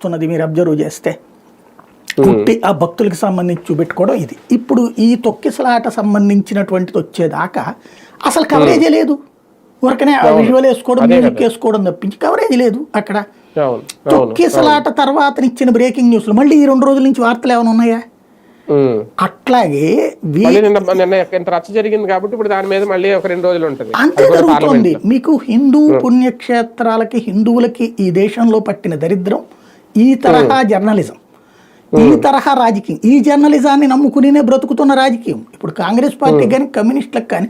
నడుస్తున్నది మీరు అబ్జర్వ్ చేస్తే. పుట్టి ఆ భక్తులకు సంబంధించి చూపెట్టుకోవడం ఇది. ఇప్పుడు ఈ తొక్కిసలాట సంబంధించినటువంటిది వచ్చేదాకా అసలు కవరేజే లేదు. ఊరకనే విజువల్ వేసుకోవడం మ్యూజిక్ వేసుకోవడం తప్పించి కవరేజ్ లేదు అక్కడ. తొక్కిసలాట తర్వాత ఇచ్చిన బ్రేకింగ్ న్యూస్లు మళ్ళీ ఈ రెండు రోజుల నుంచి వార్తలు ఏమైనా ఉన్నాయా. అట్లాగే ఎంత రచ్చ జరిగింది కాబట్టి ఇప్పుడు దాని మీద మళ్ళీ ఒక రెండు రోజులు ఉంటుంది. అంతే జరుగుతోంది. మీకు హిందూ పుణ్యక్షేత్రాలకి హిందువులకి ఈ దేశంలో పట్టిన దరిద్రం ఈ తరహా జర్నలిజం ఈ తరహా రాజకీయం ఈ జర్నలిజాన్ని నమ్ముకునే బ్రతుకుతున్న రాజకీయం. ఇప్పుడు కాంగ్రెస్ పార్టీ కానీ కమ్యూనిస్టులకు కానీ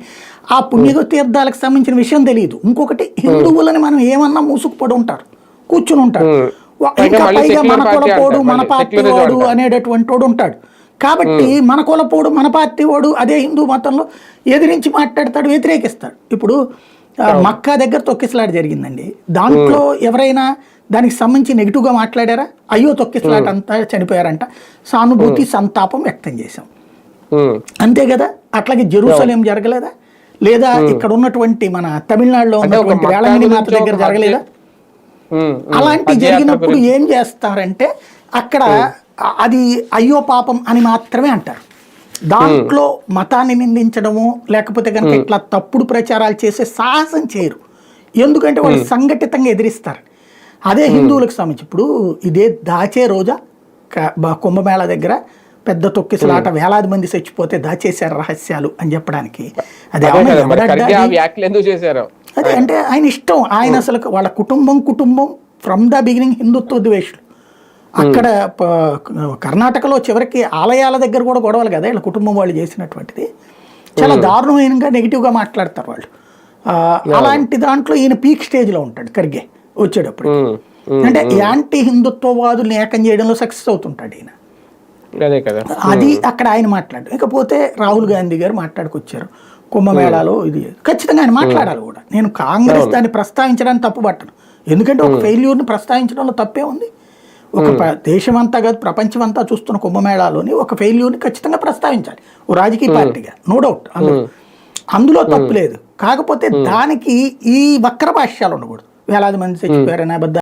ఆ పుణ్య తీర్థాలకు సంబంధించిన విషయం తెలియదు. ఇంకొకటి హిందువులని మనం ఏమన్నా మూసుకుపడి ఉంటారు కూర్చుని పైగా ఇంకా పైగా మన కులపోడు మన పార్టీ వాడు. అనేటటువంటి వాడు ఉంటాడు. కాబట్టి మన కులపోడు మన పార్టీ వాడు అదే హిందూ మతంలో ఎదిరించి మాట్లాడతాడు వ్యతిరేకిస్తాడు. ఇప్పుడు మక్కా దగ్గర తొక్కిసలాట జరిగిందండి. దాంట్లో ఎవరైనా దానికి సంబంధించి నెగిటివ్గా మాట్లాడారా? అయ్యో తొక్కిసలాట అంతా చనిపోయారంట. సానుభూతి సంతాపం వ్యక్తం చేశాం. అంతే కదా? అట్లాగే జెరూసలేం జరగలేదా? లేదా ఇక్కడ ఉన్నటువంటి మన తమిళనాడులో ఉన్నటువంటి వేళంగిని మాత దగ్గర జరగలేదా. అలాంటి జరిగినప్పుడు. ఏం చేస్తారంటే అక్కడ అది అయ్యో పాపం అని మాత్రమే అంటారు. దాంట్లో మతాన్ని నిందించడము లేకపోతే కనుక ఇట్లా తప్పుడు ప్రచారాలు చేసే సాహసం చేయరు. ఎందుకంటే వాళ్ళు సంఘటితంగా ఎదిరిస్తారు. అదే హిందువులకు సంబంధించి ఇప్పుడు ఇదే దాచే రోజా కుంభమేళా దగ్గర పెద్ద తొక్కిసలాట వేలాది మంది చచ్చిపోతే దాచేశారు రహస్యాలు అని చెప్పడానికి. అది అదే అంటే ఆయన ఇష్టం. ఆయన అసలు వాళ్ళ కుటుంబం కుటుంబం ఫ్రమ్ ద బిగినింగ్ హిందుత్వ ద్వేషులు. అక్కడ కర్ణాటకలో చివరికి ఆలయాల దగ్గర కూడా గొడవలు కదా వీళ్ళ కుటుంబం వాళ్ళు చేసినటువంటిది. చాలా దారుణమైనగా నెగిటివ్గా మాట్లాడతారు వాళ్ళు. అలాంటి దాంట్లో ఈయన పీక్ స్టేజ్లో ఉంటాడు ఖర్గే వచ్చేటప్పుడు. అంటే యాంటీ హిందుత్వవాదుల్ని ఏకం చేయడంలో సక్సెస్ అవుతుంటాడు ఈయన. అదే కదా. అది అక్కడ ఆయన మాట్లాడు. ఇకపోతే రాహుల్ గాంధీ గారు మాట్లాడుకొచ్చారు కుంభమేళాలో ఇది. ఖచ్చితంగా ఆయన మాట్లాడాలి కూడా. నేను కాంగ్రెస్ దాన్ని ప్రస్తావించడానికి తప్పు పట్టను ఎందుకంటే ఒక ఫెయిల్యూర్ని ప్రస్తావించడంలో తప్పే ఉంది. ఒక దేశమంతా కాదు ప్రపంచం అంతా చూస్తున్న కుంభమేళాలోని ఒక ఫెయిల్యూర్ని ఖచ్చితంగా ప్రస్తావించాలి. ఓ రాజకీయ పార్టీగా నో డౌట్ అందులో. అందులో తప్పు లేదు. కాకపోతే దానికి ఈ వక్ర భాష్యాలు ఉండకూడదు. వేలాది మంది చచ్చిపోయారని అబద్ధాలు